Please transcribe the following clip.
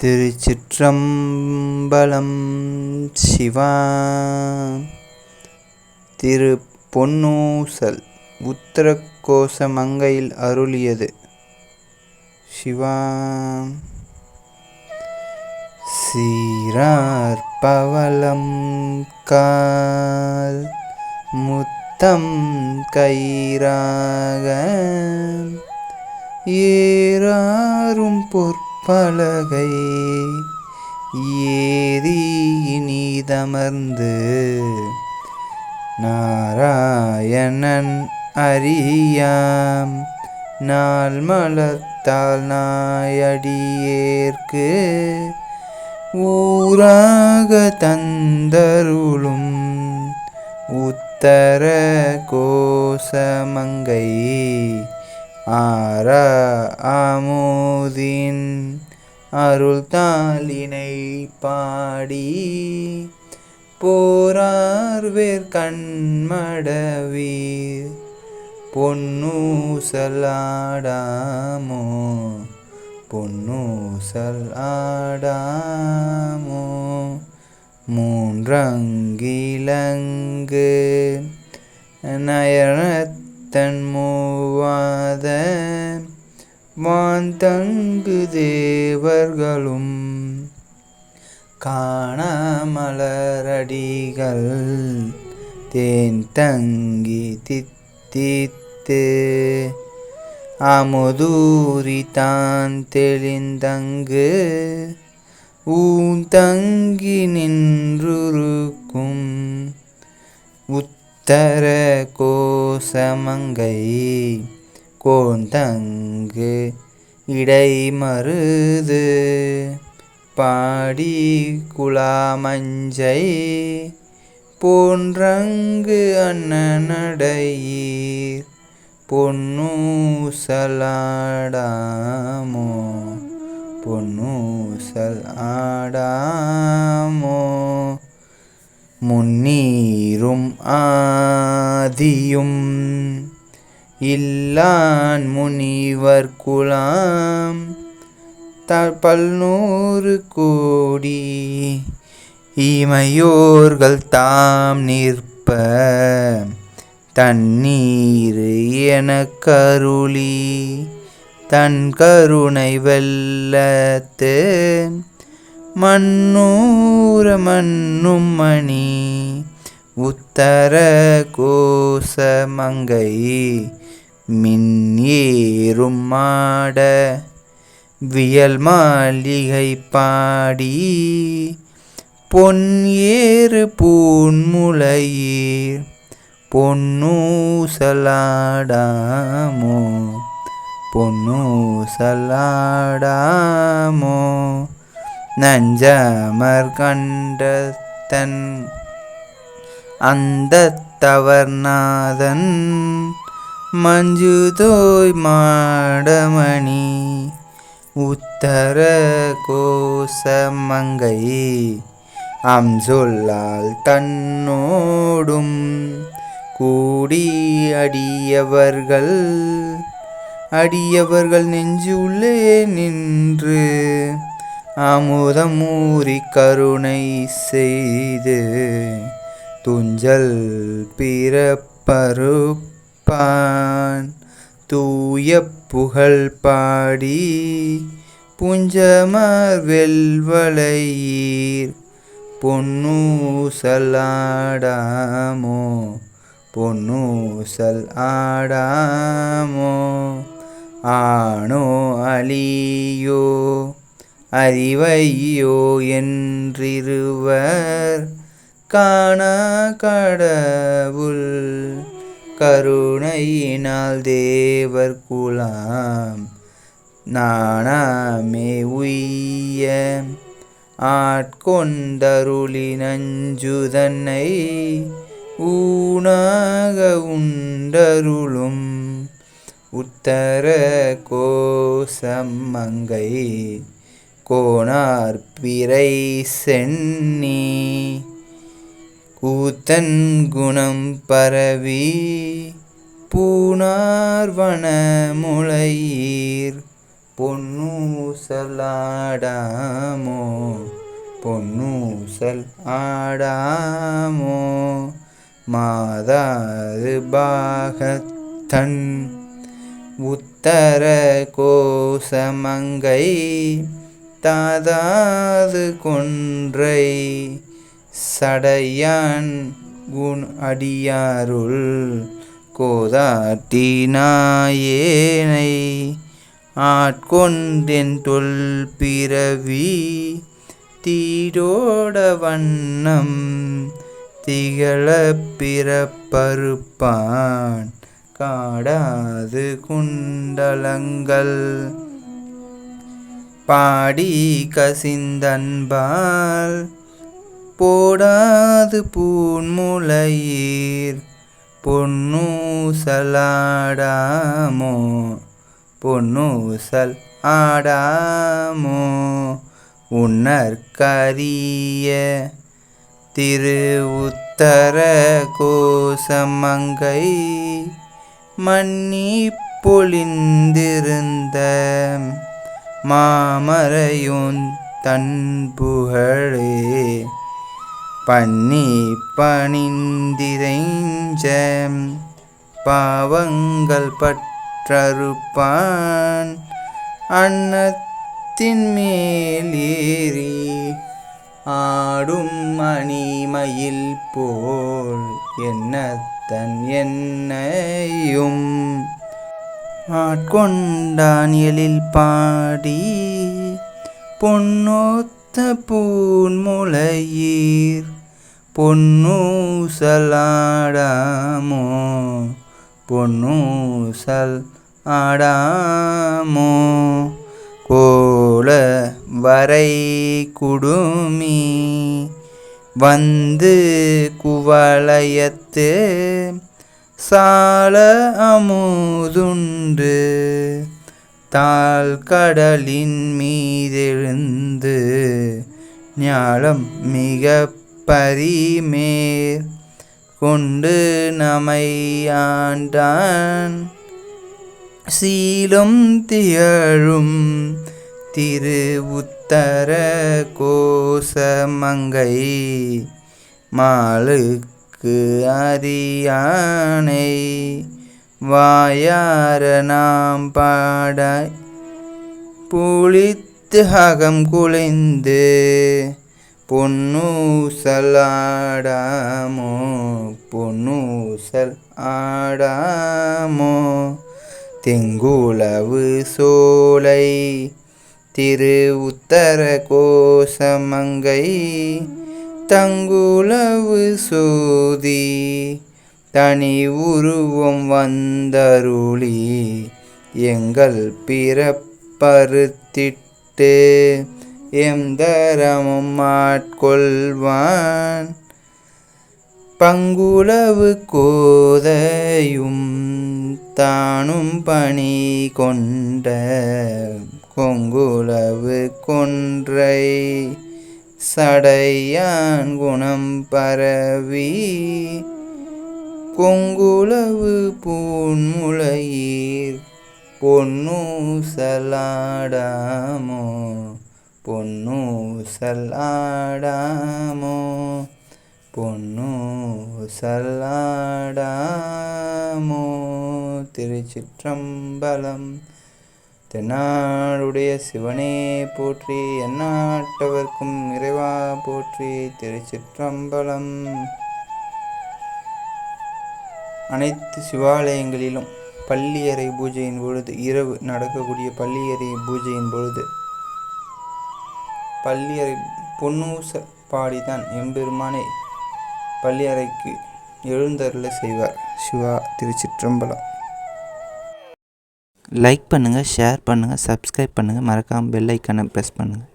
திருச்சிற்றம்பலம் சிவா திரு பொன்னூசல் உத்தரக்கோச மங்கையில் அருளியது. சிவா சீரார் பவளம் கால் முத்தம் கயிறாக ஏறாரும் பலகை ஏறி இனிதமர்ந்து நாராயணன் அறியாம் நாள் மலர்த்தால் நாயடியேற்கு ஊராக தந்தருளும் உத்தர கோசமங்கை ஆர ஆமோதின் அருள் தாளினை பாடி போரார்வேர் கண்மடவீர் பொன்னூசலாடாமோ பொன்னூசல் ஆடாமோ மூன்றங்கிலங்கு நயனத் மூவாத வாந்தங்கு தேவர்களும் காணாமலரடிகள் தேன் தங்கி தித்தித்து அமுதூரி தான் தெளிந்தங்கு ஊன் தங்கி ஊந்தங்கி நின்றுருக்கும் உத்தர கோசமங்கை கோந்தங்கு இடை மருது பாடி குலாமஞ்சை போன்றங்கு அண்ணனடையீர் பொன்னூசலாடாமோ பொன்னூசல் ஆடாமோ முன்னீரும் ஆதியும் இல்லான் முனிவர் குலாம். த பல்நூறு கோடி இமையோர்கள் தாம் நிற்ப தண்ணீர் என கருளி தன் கருணை வெல்லத்தேன் மன்னூர மன்னும் மணி உத்தர கோசமங்கை மின் ஏறும் மாட வியல் மாளிகை பாடி பொன் ஏறு பூன்முளையீர் பொன்னூசலாடாமோ பொன்னூசலாடாமோ. நஞ்சமர் கண்டத்தன் அந்த தவர்நாதன் மஞ்சுதோய் மாடமணி உத்தர கோசமங்கை அம்சொல்லால் தன்னோடும் கூடி அடியவர்கள் அடியவர்கள் நெஞ்சு உள்ளே நின்று அமுதமூரி கருணை செய்து துஞ்சல் பிறப்பருப்பான் தூய புகழ் பாடி புஞ்சமர் வெல்வளையீர். பொன்னூசலாடாமோ பொன்னூசல் ஆடாமோ ஆணோ அலியோ அறிவையோ என்றிருவர். காணா கடவுள் கருணையினால் தேவர் குலாம் நாணாமே உய்ய ஆட்கொண்டருளி நஞ்சுதன்னை ஊனாக உண்டருளும். உத்தர கோசமங்கை கோணார் பிறை சென்னி கூத்தன் குணம் பரவி பூனார்வன முளையீர் பொன்னூசலாடாமோ பொன்னூசல் ஆடாமோ மாதாது பாகத்தன் உத்தர கோசமங்கை தாதாது கொன்றை சடையான் குண் அடியாருள் கோதாட்டினாயேனை. ஆட்கொண்டென் தொல் பிறவி தீடோட வண்ணம் திகழ பிறப்பருப்பான் காடாது குண்டலங்கள் பாடி கசிந்தன்பால் போடாது பூன்முலையீர் பொன்னூசலாடாமோ பொன்னூசல் ஆடாமோ உன்னற்கரிய திரு உத்தர கோசமங்கை மன்னி பொழிந்திருந்த மாமரையுன் தன் புகழே பன்னி பணிந்திரைஞ்ச பாவங்கள் பற்றறுப்பான். அன்னத்தின் மேலேறி ஆடும் மணிமயில் போல் என்னத்தன் என்னையும் ஆட்கொண்டான் எழில் பாடி பொன்னோத்த பூன்முளையீர் பொன்னூசலாடாமோ பொன்னூசல் ஆடாமோ. கோல வரை குடுமி வந்து குவளையத்து சால அமுதுண்டு தாழ் கடலின் மீதெழுந்து ஞாலம் மிக பரிமேர் கொண்டு நமையாண்டான் சீலும் திகழும் திரு உத்தர கோசமங்கை மாலு வாக்கு அறியானை. வாயார நாம் பாடாய் புளித்து அகம் குலைந்து பொன்னூசலாடாமோ பொன்னூசல் ஆடாமோ தெங்குளவு சோலை திரு உத்தர கோசமங்கை தங்குளவு சோதி தனி உருவம் வந்தருளி எங்கள் பிறப்பறுத்திட்டு எந்தரமும் ஆட்கொள்வான். பங்குளவு கோதையும் தானும் பணி கொண்ட கொங்குளவு கொன்றை சடையான் குணம் பரவி கொங்குளவு பூன்முளையீர் பொன்னூசலாடாமோ பொன்னூசலாடாமோ பொன்னூசலாடாமோ திருச்சிற்றம்பலம் தென்னாடுடைய சிவனே போற்றி எந்நாட்டவர்க்கும் இறைவா போற்றி திருச்சிற்றம்பலம். அனைத்து சிவாலயங்களிலும் பள்ளியறை பூஜையின் பொழுது இரவு நடக்கக்கூடிய பள்ளியறை பூஜையின் பொழுது பள்ளியறை பொன்னூச பாடிதான் எம்பெருமானை பள்ளியறைக்கு எழுந்தருள செய்வார். சிவா திருச்சிற்றம்பலம். லைக் பண்ணுங்கள் ஷேர் பண்ணுங்கள் சப்ஸ்கிரைப் பண்ணுங்கள் மறக்காமல் பெல் ஐக்கானை ப்ரெஸ் பண்ணுங்கள்